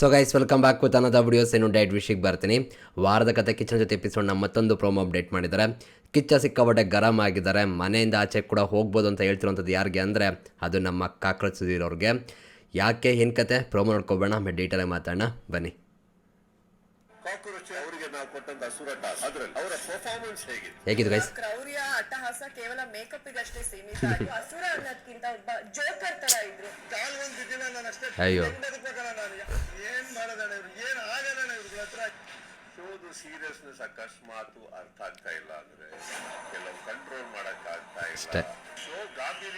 So guys welcome back with another videos ಏನು diet ವಿಷಯಕ್ಕೆ ಬರ್ತೀನಿ. ವಾರದ ಕತೆ ಕಿಚ್ಚನ ಜೊತೆ ಎಪಿಸೋಡ್ನ ಮತ್ತೊಂದು ಪ್ರೋಮೋ ಅಪ್ಡೇಟ್ ಮಾಡಿದ್ದಾರೆ. ಕಿಚ್ಚ ಸಿಕ್ಕಾಪಟ್ಟೆ ಗರಂ ಆಗಿದ್ದಾರೆ. ಮನೆಯಿಂದ ಆಚೆ ಕೂಡ ಹೋಗ್ಬೋದು ಅಂತ ಹೇಳ್ತಿರೋಂಥದ್ದು ಯಾರಿಗೆ ಅಂದರೆ ಅದು ನಮ್ಮ ಕಾಕ್ರೋಚ್ ಸುಧೀರವ್ರಿಗೆ ಯಾಕೆ ಏನು ಕತೆ? ಪ್ರೋಮೋ ನೋಡ್ಕೋಬೇಡ. ಆಮೇಲೆ ಡೀಟೇಲಾಗಿ ಮಾತಾಡೋಣ. ಬನ್ನಿ. ಕಾಕ್ರೋಚ್ ಅವರಿಗೆ ನಾವು ಕೊಟ್ಟಂತ ಅಸುರ ಟಾಸ್ ಅದ್ರಲ್ಲಿ ಅವರ ಪರ್ಫಾರ್ಮೆನ್ಸ್ ಹೇಗಿದೆ? ಹೇಗಿತ್ತು ಗೈಸ್ ಕ್ರೌರ್ಯ ಅಟ್ಟಹಾಸ ಕೇವಲ ಮೇಕಪ್ಗಷ್ಟೇ ಸೀಮಿತ ಆಗಿ ಅಸುರ ಅನ್ನೋದ್ಕಿಂತ ಒಬ್ಬ ಜೋಕರ್ ತರ ಇದ್ರು. ಕಾಲ್ವೊಂದು ದಿನ ನಾನು ಅಷ್ಟೇ ಅಯ್ಯೋ. ಹೆಂಗ್ ಬದುಕ್ಬೇಕಣ್ಣ ನಾನು ಏನ್ ಮಾಡೋದಣ್ಣ ಇವ್ರು ಏನ್ ಆಗಲ್ಲಣ್ಣ ಇವ್ರ ಹತ್ರ ಶೋದು ಸೀರಿಯಸ್ನೆಸ್ ಅಕಸ್ಮಾತ್ ಅರ್ಥ ಆಗ್ತಾ ಇಲ್ಲ ಅಂದ್ರೆ ಕೆಲವು ಕಂಟ್ರೋಲ್ ಮಾಡಕ್ ಆಗ್ತಾ ಇಲ್ಲ. ಇಲ್ಲ ಶೋ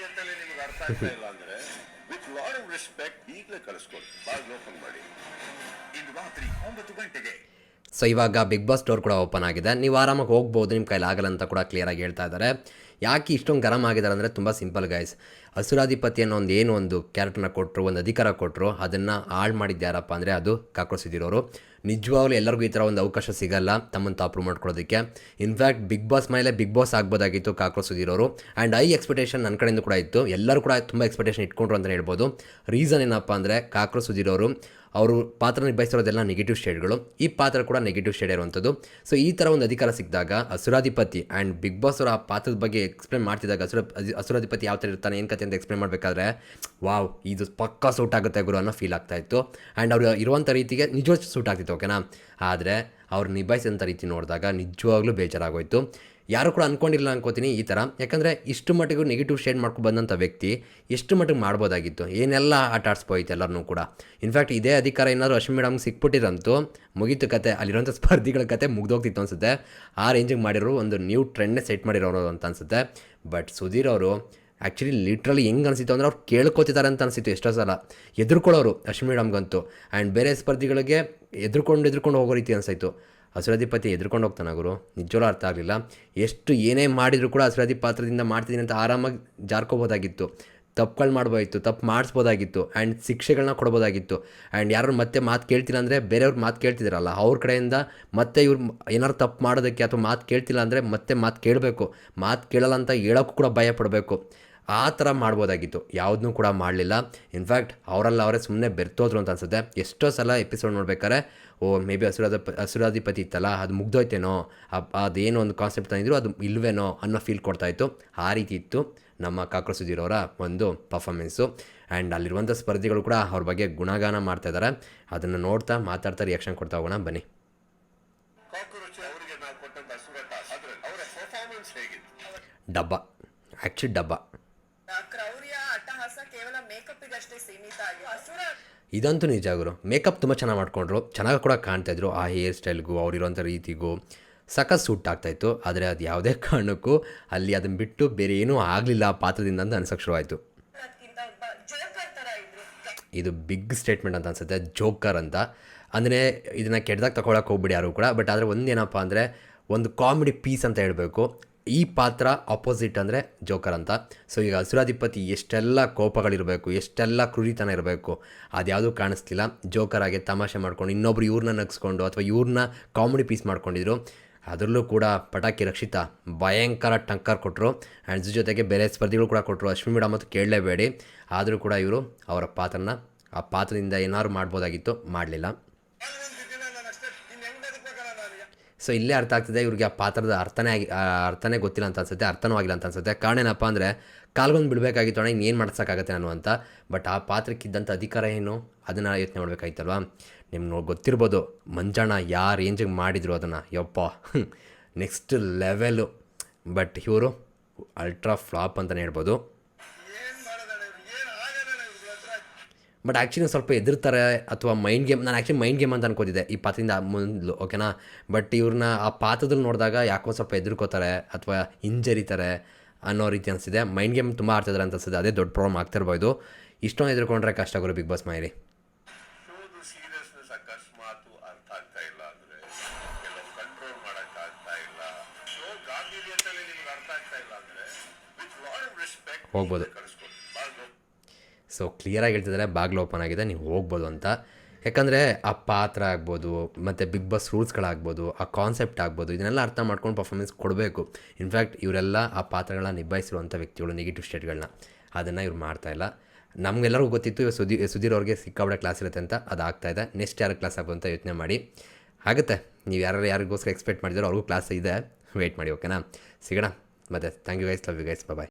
ಅಂತಲೇ ನಿಮ್ಗೆ ಅರ್ಥ ಆಗ್ತಾ ಇಲ್ಲ ಅಂದ್ರೆ ವಿತ್ ಲಾಡ್ ಆಫ್ ರೆಸ್ಪೆಕ್ಟ್ ಈಗಲೇ ಕಳಿಸ್ಕೊಡಿ. ಬಾಗ್ ಓಪನ್ ಮಾಡಿ. ಇಂದು ರಾತ್ರಿ ಒಂಬತ್ತು ಗಂಟೆಗೆ. ಸೊ ಇವಾಗ ಬಿಗ್ ಬಾಸ್ ಡೋರ್ ಕೂಡ ಓಪನ್ ಆಗಿದೆ. ನೀವು ಆರಾಮಾಗಿ ಹೋಗ್ಬೋದು, ನಿಮ್ಮ ಕೈಲಿ ಆಗಲ್ಲ ಅಂತ ಕೂಡ ಕ್ಲಿಯರಾಗಿ ಹೇಳ್ತಾ ಇದ್ದಾರೆ. ಯಾಕೆ ಇಷ್ಟೊಂದು ಗರಂ ಆಗಿದ್ದಾರೆ ಅಂದರೆ ತುಂಬ ಸಿಂಪಲ್ ಗೈಸ್ ಹಸುರಾಧಿಪತಿ ಅನ್ನೋ ಒಂದು ಏನು ಒಂದು ಕ್ಯಾರೆಕ್ಟರ್ನ ಕೊಟ್ಟರು ಒಂದು ಅಧಿಕಾರ ಕೊಟ್ಟರು ಅದನ್ನು ಹಾಳು ಮಾಡಿದ್ದು ಯಾರಪ್ಪ ಅಂದರೆ ಅದು ಕಾಕ್ರೋಸಿದಿರೋರು ನಿಜವಾಗ್ಲೂ ಎಲ್ಲರಿಗೂ ಈ ಥರ ಒಂದು ಅವಕಾಶ ಸಿಗಲ್ಲ ತಮ್ಮನ್ನು ತಾವು ಪ್ರೂವ್ ಮಾಡ್ಕೊಳ್ಳೋದಕ್ಕೆ. ಇನ್ಫ್ಯಾಕ್ಟ್ ಬಿಗ್ ಬಾಸ್ ಮೇಲೆ ಬಿಗ್ ಬಾಸ್ ಆಗ್ಬೋದಾಗಿತ್ತು ಕಾಕ್ರೋಚ್ ಸುದೀರೋರು ಆ್ಯಂಡ್ ಐ ಎಕ್ಸ್ಪೆಕ್ಟೇಷನ್ ನನ್ನ ಕಡೆಯಿಂದ ಕೂಡ ಇತ್ತು. ಎಲ್ಲರೂ ಕೂಡ ತುಂಬ ಎಕ್ಸ್ಪೆಕ್ಟೇಷನ್ ಇಟ್ಕೊಂಡ್ರು ಅಂತಲೇ ಹೇಳ್ಬೋದು. ರೀಸನ್ ಏನಪ್ಪ ಅಂದರೆ ಕಾಕ್ರೋಚ್ ಅವರು ಪಾತ್ರ ನಿಭಾಯಿಸಿರೋದೆಲ್ಲ ನೆಗೆಟಿವ್ ಶೇಡ್ಗಳು ಈ ಪಾತ್ರ ಕೂಡ ನೆಗೆಟಿವ್ ಶೇಡ್ ಇರುವಂಥದ್ದು. ಸೊ ಈ ಥರ ಒಂದು ಅಧಿಕಾರ ಸಿಕ್ಕಿದಾಗ ಅಸುರಾಧಿಪತಿ ಆ್ಯಂಡ್ ಬಿಗ್ ಬಾಸ್ ಅವರ ಪಾತ್ರದ ಬಗ್ಗೆ ಎಕ್ಸ್ಪ್ಲೇನ್ ಮಾಡ್ತಿದ್ದಾಗ ಅಸುರ, ಅಸುರಾಧಿಪತಿ ಯಾವ ಥರ ಇರ್ತಾನೆ, ಏನು ಕತೆ ಅಂತ ಎಕ್ಸ್ಪ್ಲೇನ್ ಮಾಡಬೇಕಾದ್ರೆ, ವಾವ್, ಇದು ಪಕ್ಕಾ ಸೂಟ್ ಆಗುತ್ತೆ ಗುರು ಅನ್ನೋ ಫೀಲ್ ಆಗ್ತಾ ಇತ್ತು. ಆ್ಯಂಡ್ ಅವರು ಇರುವಂಥ ರೀತಿಗೆ ನಿಜವಾಗ್ಲೂ ಸೂಟ್ ಆಗ್ತಿತ್ತು ಓಕೆನಾ ಆದರೆ ಅವ್ರು ನಿಭಾಯಿಸಿದಂಥ ರೀತಿ ನೋಡಿದಾಗ ನಿಜವಾಗ್ಲೂ ಬೇಜಾರಾಗೋಯ್ತು. ಯಾರು ಕೂಡ ಅಂದ್ಕೊಂಡಿಲ್ಲ ಅನ್ಕೋತೀನಿ ಈ ಥರ. ಯಾಕಂದರೆ ಇಷ್ಟು ಮಟ್ಟಿಗೂ ನೆಗೆಟಿವ್ ಶೇಡ್ ಮಾಡ್ಕೊಂಡು ಬಂದಂಥ ವ್ಯಕ್ತಿ ಎಷ್ಟು ಮಟ್ಟಿಗೆ ಮಾಡ್ಬೋದಾಗಿತ್ತು. ಏನೆಲ್ಲ ಆಟ ಆಡಿಸ್ಬೋಯ್ತು ಎಲ್ಲರನ್ನೂ ಕೂಡ. ಇನ್ಫ್ಯಾಕ್ಟ್ ಇದೇ ಅಧಿಕಾರ ಏನಾದರೂ ಅಶ್ವಿನ್ ಮೇಡಮ್ ಸಿಕ್ಬಿಟ್ಟಿರಂತೂ ಮುಗೀತು ಕತೆ. ಅಲ್ಲಿರೋಂಥ ಸ್ಪರ್ಧಿಗಳ ಕತೆ ಮುಗ್ದೋಗ್ತಿತ್ತು ಅನಿಸುತ್ತೆ. ಆ ರೇಂಜಿಗೆ ಮಾಡಿರೋ ಒಂದು ನ್ಯೂ ಟ್ರೆಂಡ್ನೇ ಸೆಟ್ ಮಾಡಿರೋರು ಅಂತ ಅನಿಸುತ್ತೆ. ಬಟ್ ಸುಧೀರ್ ಅವರು ಆ್ಯಕ್ಚುಲಿ ಲಿಟ್ರಲಿ ಹೆಂಗೆ ಅನಿಸಿತ್ತು ಅಂದರೆ ಅವ್ರು ಕೇಳ್ಕೊತಿದ್ದಾರೆ ಅಂತ ಅನಿಸಿತ್ತು ಎಷ್ಟೋ ಸಲ. ಎದುರ್ಕೊಳ್ಳೋರು ಅಶ್ವಿನ್ ಮೇಡಮ್ಗಂತೂ ಆ್ಯಂಡ್ ಬೇರೆ ಸ್ಪರ್ಧಿಗಳಿಗೆ ಎದುರ್ಕೊಂಡು ಎದುರ್ಕೊಂಡು ಹೋಗೋ ರೀತಿ ಅನಿಸಾಯಿತು. ಹಸುರಾಧಿಪತಿ ಎದುರ್ಕೊಂಡು ಹೋಗ್ತಾನೆ ಗುರು. ನಿಜವೂ ಅರ್ಥ ಆಗಲಿಲ್ಲ. ಎಷ್ಟು ಏನೇ ಮಾಡಿದರೂ ಕೂಡ ಹಸುರಾಧಿ ಪಾತ್ರದಿಂದ ಮಾಡ್ತಿದ್ದೀನಿ ಅಂತ ಆರಾಮಾಗಿ ಜಾರ್ಕೋಬೋದಾಗಿತ್ತು. ತಪ್ಪುಗಳು ಮಾಡ್ಬೋದಾಗಿತ್ತು, ತಪ್ಪು ಮಾಡಿಸ್ಬೋದಾಗಿತ್ತು ಆ್ಯಂಡ್ ಶಿಕ್ಷೆಗಳನ್ನ ಕೊಡ್ಬೋದಾಗಿತ್ತು. ಆ್ಯಂಡ್ ಯಾರು ಮತ್ತೆ ಮಾತು ಕೇಳ್ತಿಲ್ಲ ಅಂದರೆ ಬೇರೆಯವ್ರು ಮಾತು ಕೇಳ್ತಿದ್ದಾರಲ್ಲ ಅವ್ರ ಕಡೆಯಿಂದ ಮತ್ತೆ ಇವ್ರು ಏನಾರು ತಪ್ಪು ಮಾಡೋದಕ್ಕೆ ಅಥವಾ ಮಾತು ಕೇಳ್ತಿಲ್ಲ ಅಂದರೆ ಮತ್ತೆ ಮಾತು ಕೇಳಬೇಕು. ಮಾತು ಕೇಳಲ್ಲ ಅಂತ ಹೇಳೋಕ್ಕೂ ಕೂಡ ಭಯ ಪಡಬೇಕು. ಆ ಥರ ಮಾಡ್ಬೋದಾಗಿತ್ತು. ಯಾವುದನ್ನೂ ಕೂಡ ಮಾಡಲಿಲ್ಲ. ಇನ್ಫ್ಯಾಕ್ಟ್ ಅವರಲ್ಲ ಅವರೇ ಸುಮ್ಮನೆ ಬೆರ್ತೋದ್ರು ಅಂತ ಅನ್ಸುತ್ತೆ. ಎಷ್ಟೋ ಸಲ ಎಪಿಸೋಡ್ ನೋಡ್ಬೇಕಾದ್ರೆ ಓ ಮೇ ಬಿ ಹಸುರಾಧ ಹಸುರಾಧಿಪತಿ ಇತ್ತಲ್ಲ ಅದು ಮುಗ್ದೋಯ್ತೇನೋ ಅದು ಅದೇನೋ ಒಂದು ಕಾನ್ಸೆಪ್ಟ್ ತಂದಿದ್ರು ಅದು ಇಲ್ವೇನೋ ಅನ್ನೋ ಫೀಲ್ ಕೊಡ್ತಾಯಿತ್ತು ಆ ರೀತಿ ಇತ್ತು ನಮ್ಮ ಕಾಕ್ರೋಚ್ ಸುಧೀರವರ ಒಂದು ಪರ್ಫಾರ್ಮೆನ್ಸು ಆ್ಯಂಡ್ ಅಲ್ಲಿರುವಂಥ ಸ್ಪರ್ಧಿಗಳು ಕೂಡ ಅವ್ರ ಬಗ್ಗೆ ಗುಣಗಾನ ಮಾಡ್ತಾ ಇದ್ದಾರೆ ಅದನ್ನು ನೋಡ್ತಾ ಮಾತಾಡ್ತಾ ರಿಯಾಕ್ಷನ್ ಕೊಡ್ತಾ ಹೋಗೋಣ. ಬನ್ನಿ. ಡಬ್ಬ. ಆ್ಯಕ್ಚುಲಿ ಡಬ್ಬ. ಇದಂತೂ ನಿಜ ಗುರು. ಮೇಕಪ್ ತುಂಬ ಚೆನ್ನಾಗಿ ಮಾಡ್ಕೊಂಡ್ರು. ಚೆನ್ನಾಗಿ ಕೂಡ ಕಾಣ್ತಾ ಇದ್ರು ಆ ಹೇರ್ ಸ್ಟೈಲ್ಗೂ ಅವ್ರಿರೋಂಥ ರೀತಿಗೂ. ಸಖತ್ ಸೂಟ್ ಆಗ್ತಾಯಿತ್ತು. ಆದರೆ ಅದು ಯಾವುದೇ ಕಾರಣಕ್ಕೂ ಅಲ್ಲಿ ಅದನ್ನು ಬಿಟ್ಟು ಬೇರೆ ಏನೂ ಆಗಲಿಲ್ಲ ಆ ಪಾತ್ರದಿಂದ ಅಂತ ಅನ್ಸಕ್ಕೆ ಶುರುವಾಯಿತು. ಇದು ಬಿಗ್ ಸ್ಟೇಟ್ಮೆಂಟ್ ಅಂತ ಅನ್ಸುತ್ತೆ. ಜೋಕರ್ ಅಂತ. ಅಂದರೆ ಇದನ್ನು ಕೆಟ್ಟದಾಗ ತಗೊಳಕ್ಕೆ ಹೋಗ್ಬಿಡಿ ಯಾರು ಕೂಡ. ಬಟ್ ಆದರೆ ಒಂದೇನಪ್ಪ ಅಂದರೆ, ಒಂದು ಕಾಮಿಡಿ ಪೀಸ್ ಅಂತ ಹೇಳಬೇಕು. ಈ ಪಾತ್ರ ಅಪೋಸಿಟ್ ಅಂದರೆ ಜೋಕರ್ ಅಂತ. ಸೊ ಈಗ ಹಸುರಾಧಿಪತಿ ಎಷ್ಟೆಲ್ಲ ಕೋಪಗಳಿರಬೇಕು, ಎಷ್ಟೆಲ್ಲ ಕ್ರೂರಿತನ ಇರಬೇಕು, ಅದ್ಯಾವುದೂ ಕಾಣಿಸ್ತಿಲ್ಲ ಜೋಕರ್ ಆಗಿ ತಮಾಷೆ ಮಾಡ್ಕೊಂಡು ಇನ್ನೊಬ್ರು ಇವ್ರನ್ನ ನಗಿಸ್ಕೊಂಡು ಅಥವಾ ಇವ್ರನ್ನ ಕಾಮಿಡಿ ಪೀಸ್ ಮಾಡ್ಕೊಂಡಿದ್ರು. ಅದರಲ್ಲೂ ಕೂಡ ಪಟಾಕಿ ರಕ್ಷಿತ ಭಯಂಕರ ಟಂಕರ್ ಕೊಟ್ಟರು ಆ್ಯಂಡ್ ಜೊತೆಗೆ ಬೇರೆ ಸ್ಪರ್ಧಿಗಳು ಕೂಡ ಕೊಟ್ಟರು ಅಶ್ವಿನಿ ಮೇಡಮ್ ಮತ್ತು ಕೇಳಲೇಬೇಡಿ. ಆದರೂ ಕೂಡ ಇವರು ಅವರ ಪಾತ್ರನ ಆ ಪಾತ್ರದಿಂದ ಏನಾದ್ರು ಮಾಡ್ಬೋದಾಗಿತ್ತು, ಮಾಡಲಿಲ್ಲ. ಸೊ ಇಲ್ಲೇ ಅರ್ಥ ಆಗ್ತಿದೆ, ಇವ್ರಿಗೆ ಆ ಪಾತ್ರದ ಅರ್ಥನೇ ಆಗಿ ಅರ್ಥನೇ ಗೊತ್ತಿಲ್ಲ ಅಂತ ಅನ್ಸುತ್ತೆ, ಅರ್ಥನೂ ಆಗಿಲ್ಲ ಅಂತ ಅನ್ಸುತ್ತೆ. ಕಾರಣ ಏನಪ್ಪ ಅಂದರೆ, ಕಾಲ್ಗೊಂದು ಬಿಡಬೇಕಾಗಿತ್ತು ಅಣ್ಣ ಇನ್ನೇನು ಮಾಡ್ಸೋಕ್ಕಾಗತ್ತೆ ನಾನು ಅಂತ. ಬಟ್ ಆ ಪಾತ್ರಕ್ಕಿದ್ದಂಥ ಅಧಿಕಾರ ಏನು? ಅದನ್ನು ಯೋಚನೆ ಮಾಡಬೇಕಾಗಿತ್ತಲ್ವಾ ನಿಮ್ಗೆ ಗೊತ್ತಿರ್ಬೋದು, ಮಂಜಣ್ಣ ಯಾವ ರೇಂಜಿಗೆ ಮಾಡಿದ್ರು ಅದನ್ನು? ಯಪ್ಪ ನೆಕ್ಸ್ಟ್ ಲೆವೆಲು ಬಟ್ ಇವರು ಅಲ್ಟ್ರಾ ಫ್ಲಾಪ್ ಅಂತಲೇ ಹೇಳ್ಬೋದು. ಬಟ್ ಆ್ಯಕ್ಚುಲಿ ಸ್ವಲ್ಪ ಎದುರ್ತಾರೆ ಅಥವಾ ಮೈಂಡ್ ಗೇಮ್ ನಾನು ಆ್ಯಕ್ಚುಲಿ ಮೈಂಡ್ ಗೇಮ್ ಅಂತ ಅನ್ಕೋತಿದ್ದೆ ಈ ಪಾತ್ರದಿಂದ ಮೊದಲು ಓಕೆನಾ ಬಟ್ ಇವ್ರನ್ನ ಆ ಪಾತ್ರದಲ್ಲಿ ನೋಡಿದಾಗ ಯಾಕೋ ಸ್ವಲ್ಪ ಎದುರ್ಕೋತಾರೆ ಅಥವಾ ಹಿಂಜರಿತಾರೆ ಅನ್ನೋ ರೀತಿ ಅನಿಸಿದೆ ಮೈಂಡ್ ಗೇಮ್ ತುಂಬ ಆಡ್ತಿದ್ದಾರೆ ಅಂತ ಅನ್ಸುತ್ತೆ ಅದೇ ದೊಡ್ಡ ಪ್ರಾಬ್ಲಮ್ ಆಗ್ತಿರ್ಬೋದು. ಇಷ್ಟೊಂದು ಎದುರ್ಕೊಂಡ್ರೆ ಕಷ್ಟ ಗುರು ಬಿಗ್ ಬಾಸ್ ರೆಸ್ಪೆಕ್ಟ್ ಹೋಗ್ಬೋದು. ಸೊ ಕ್ಲಿಯರಾಗಿ ಹೇಳ್ತಿದ್ದಾರೆ ಬಾಗಿಲು ಓಪನ್ ಆಗಿದೆ, ನೀವು ಹೋಗ್ಬೋದು ಅಂತ. ಯಾಕಂದರೆ, ಆ ಪಾತ್ರ ಆಗ್ಬೋದು, ಮತ್ತು ಬಿಗ್ ಬಾಸ್ ರೂಲ್ಸ್ಗಳಾಗ್ಬೋದು, ಆ ಕಾನ್ಸೆಪ್ಟ್ ಆಗ್ಬೋದು, ಇದನ್ನೆಲ್ಲ ಅರ್ಥ ಮಾಡ್ಕೊಂಡು ಪರ್ಫಾರ್ಮೆನ್ಸ್ ಕೊಡಬೇಕು. ಇನ್ಫ್ಯಾಕ್ಟ್ ಇವರೆಲ್ಲ ಆ ಪಾತ್ರಗಳನ್ನ ನಿಭಾಯಿಸಿರುವಂಥ ವ್ಯಕ್ತಿಗಳು ನೆಗೆಟಿವ್ ಸ್ಟೇಟ್ಗಳನ್ನ ಅದನ್ನು ಇವ್ರು ಮಾಡ್ತಾಯಿಲ್ಲ ನಮಗೆಲ್ಲರಿಗೂ ಗೊತ್ತಿತ್ತು, ಇವಾಗ ಸುದಿ ಸುಧೀರ್ ಅವ್ರಿಗೆ ಸಿಕ್ಕಾಬಿಡ ಕ್ಲಾಸ್ ಇರುತ್ತೆ ಅಂತ, ಅದು ಆಗ್ತಾಯಿದೆ ನೆಕ್ಸ್ಟ್ ಯಾರು ಕ್ಲಾಸ್ ಆಗೋ ಅಂತ ಯೋಚನೆ ಮಾಡಿ. ಆಗುತ್ತೆ. ನೀವು ಯಾರು ಯಾರಿಗೋಸ್ಕರ ಎಕ್ಸ್ಪೆಕ್ಟ್ ಮಾಡಿದ್ರು ಅವ್ರಿಗೂ ಕ್ಲಾಸ್ ಇದೆ. ವೆಯ್ಟ್ ಮಾಡಿ ಓಕೆನಾ ಸಿಗೋಣ. ಮತ್ತೆ thank you guys love you guys bye